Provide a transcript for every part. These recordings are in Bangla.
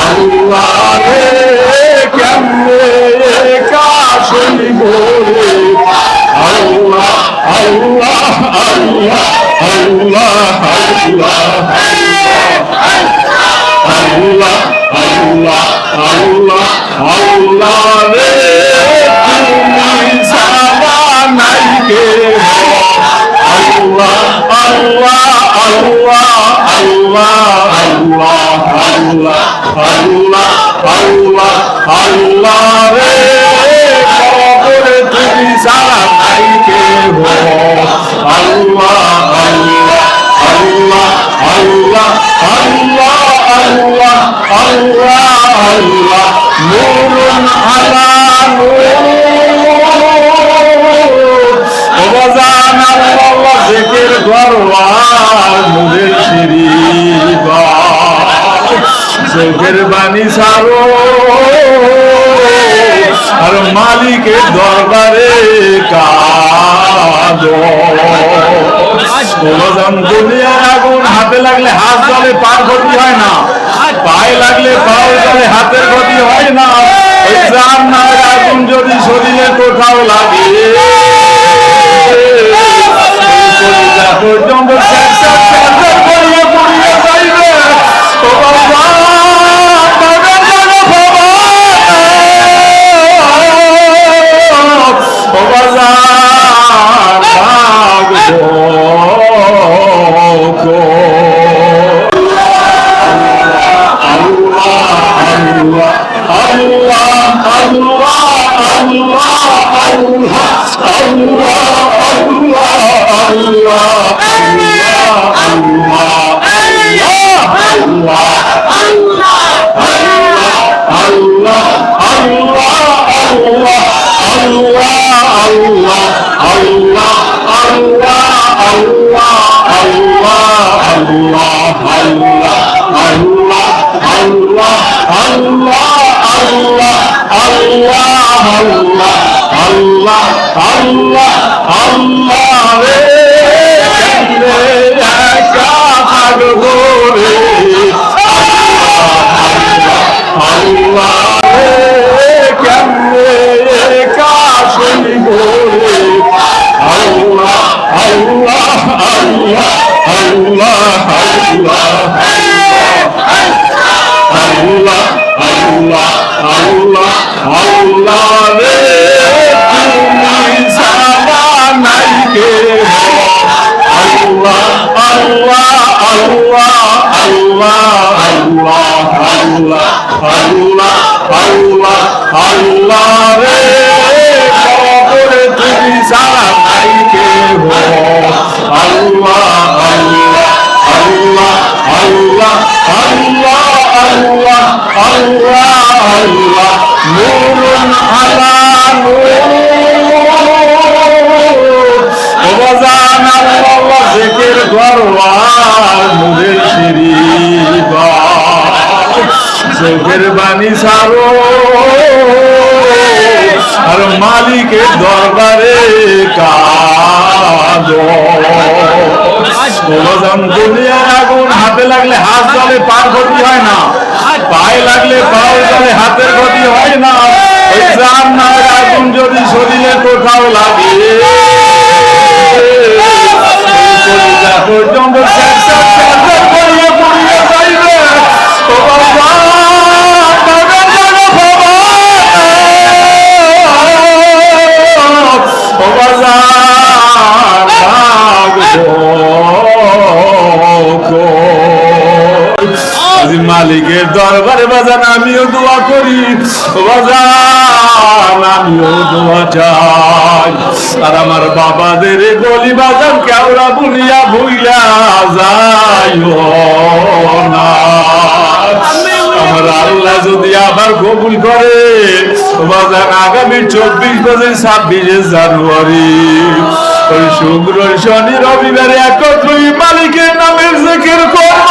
আল্লাহ কেমনে কাশই বলে আল্লাহ আল্লাহ আল্লাহ আল্লাহ আল্লাহ আল্লাহ আল্লাহ আল্লাহ রে তুমি সারা নাই কে আল্লাহ আল্লাহ আল্লাহ আল্লাহ আল্লাহ আল্লাহ আল্লাহ আল্লাহ আল্লাহ রে। কবরে তুমি সারা নাই কে আল্লাহ আল্লাহ আল্লাহ আল্লাহ আল্লাহ আল্লাহ আল্লাহ আল্লাহ নূরুন আলা নূর ওবাজান আল্লাহ জিকির, দরবার, নূরের শিরিবা চোখের বাণী সারো আর মালিকের দরবারে কোনজন দুনিয়ার আগুন হাতে লাগলে হাত জলে পার ক্ষতি হয় না পায়ে লাগলে পাও জলে হাতের ক্ষতি হয় না ওই জান্নাতের আগুন যদি শরীরে কোথাও লাগে পর্যন্ত Allah আল্লাহ আল্লাহ রে আল্লাহ রে কেমনে একা শুনব রে আল্লাহ আল্লাহ আল্লাহ আল্লাহ আল্লাহ আল্লাহ আল্লাহ আল্লাহ আল্লাহ রে কে আল্লাহ আল্লাহ আল্লাহ আল্লাহ আল্লাহ আল্লাহ আল্লাহ আল্লাহ আল্লাহ রে কবরে তুমি সারা নাই কে আল্লাহ আল্লাহ আল্লাহ আল্লাহ আল্লাহ মালিকের দরবারে দুনিয়ার আগুন হাতে লাগলে হাত জলে পার ক্ষতি হয় না। পায়ে লাগলে পাও জলে হাতের ক্ষতি হয় না। আগুন যদি শরীরে কোথাও লাগে? দরবারে বাজান, আমিও দোয়া করি। বাজান, আমিও দোয়া চাই। আর আমার বাবাদের গলি বাজান কেওড়া বুলিয়া ভুইলা যায় না। আমার আল্লাহ যদি আবার কবুল করে আগামী চব্বিশ বছর ছাব্বিশে জানুয়ারি, ওই শুক্র শনি, রবিবারে একত্রই মালিকের নামের জেকের করব।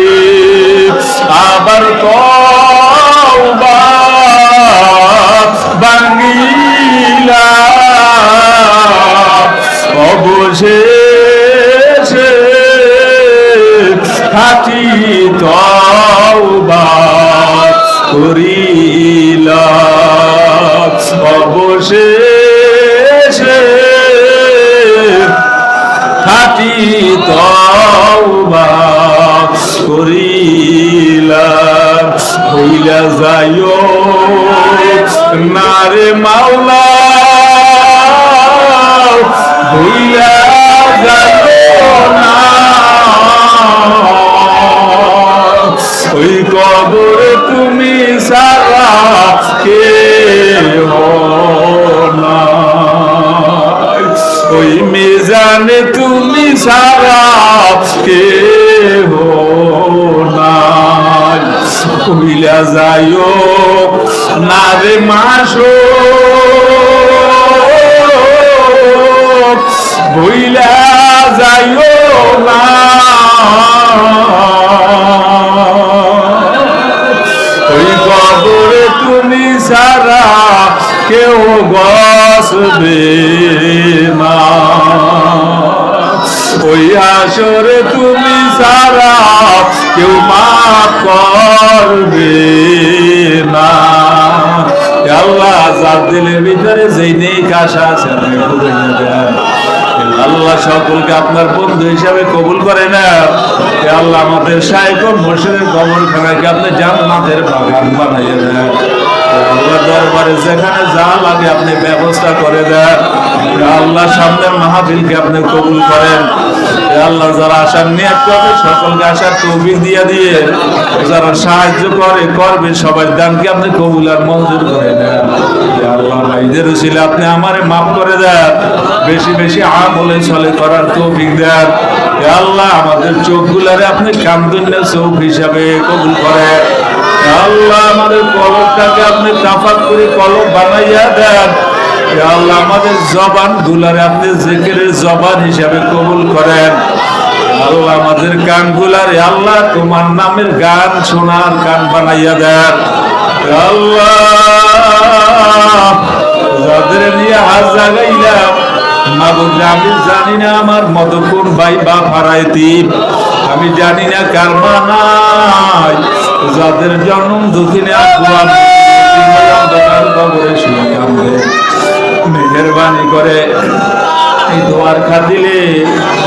অবশেষে খাটি তওবা করিলা অবশেষে খাটি হইলা যাইও নারে মাওলা কবরে তুমি সারা কে ওই মেজানে তুমি সারা কে কইলা যাইও না রে মাসো। বইলা যাইও বসবে না ওই আসরে তুমি সারা কেউ মাফ করবে না। আল্লাহ যার দিলের ভিতরে যেই নেই আশা আছে আল্লাহ সকলকে আপনার বন্ধু হিসাবে কবুল করে না। আল্লাহ আমাদের সাহেব মসজিদের কবর খানাকে আপনি জান্নাতের বাগান বানাইয়ে এ আল্লাহ দরবারে যেখানে যা লাগে আপনি ব্যবস্থা করে দেন। আল্লাহ, সামনের মাহফিলকে আপনি কবুল করেন। আল্লাহ, যারা আসার নিয়ত করবে, সকলকে আসার দিয়ে দিয়ে যারা সাহায্য করে, করবে সবাই দানকে আপনি কবুল আর মঞ্জুর করে দেন আল্লাহ, ভাইদের ছিল আপনি আমারে মাফ করে দেন। বেশি বেশি আমলে চলে করার তৌফিক দেন। আল্লাহ, আমাদের চোখগুলারে আপনি কামদুল্লা চোখ হিসাবে কবুল করেন। আল্লাহ আমাদের কলবটাকে আপনি তাফাত করে কলব বানাইয়া দেন। আল্লাহ আমাদের জবান গুলারে আপনি জেকেরের জবান হিসাবে কবুল করেন। আল্লাহ আমাদের কান গুলারে আল্লাহ তোমার নামের গান শোনার গান বানাইয়া দেন। আল্লাহ, যাদের নিয়ে হাত জাগাইলাম মাবুদ আমি জানি না আমার মতো কোন ভাই বা ফারাইতি আমি জানি না কার মা নাই। যাদের জন্ম দুদিনে মেহরবানি করে দোয়ার খাতিলে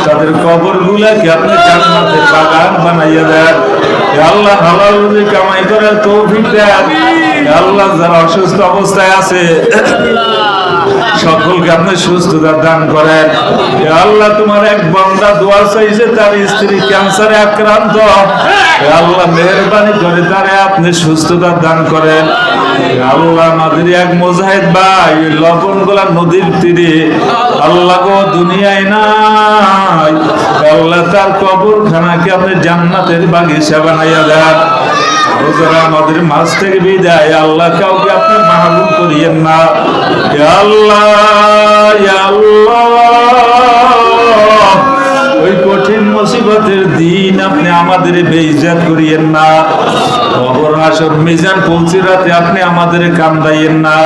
তাদের কবর গুলাকে আপনি জান্নাতের বাগান বানাইয়া দেন? আল্লাহ হালাল কামাই তৌফিক দেন। আল্লাহ যারা অসুস্থ অবস্থায় আছে সকলকে আপনি সুস্থতা দান করেন। আল্লাহ তোমার এক বান্দা দোয়া চাইছে, তার স্ত্রী ক্যান্সারে আক্রান্ত। আল্লাহ মেহরবানি করে তারে আপনি সুস্থতা দান করেন। আল্লাহ আমাদের এক মুজাহিদ ভাই লবণ গোলা নদীর তীরে। আল্লাহ গো দুনিয়ায় নাই। আল্লাহ তার কবর খানাকে আপনি জান্নাতের বাগিচা বানাইয়া দেন। আমাদের মাঝ থেকে বিদায়, আল্লাহ কাউকে আপনি মাহবুব করিয়েন না। আল্লাহ ওই কঠিন মুসিবতের দিন আপনি আমাদের বেইজাত করিয়েন না। হাসর মিজান পৌঁছে রাতে আপনি আমাদের কান্দাইয়েন না।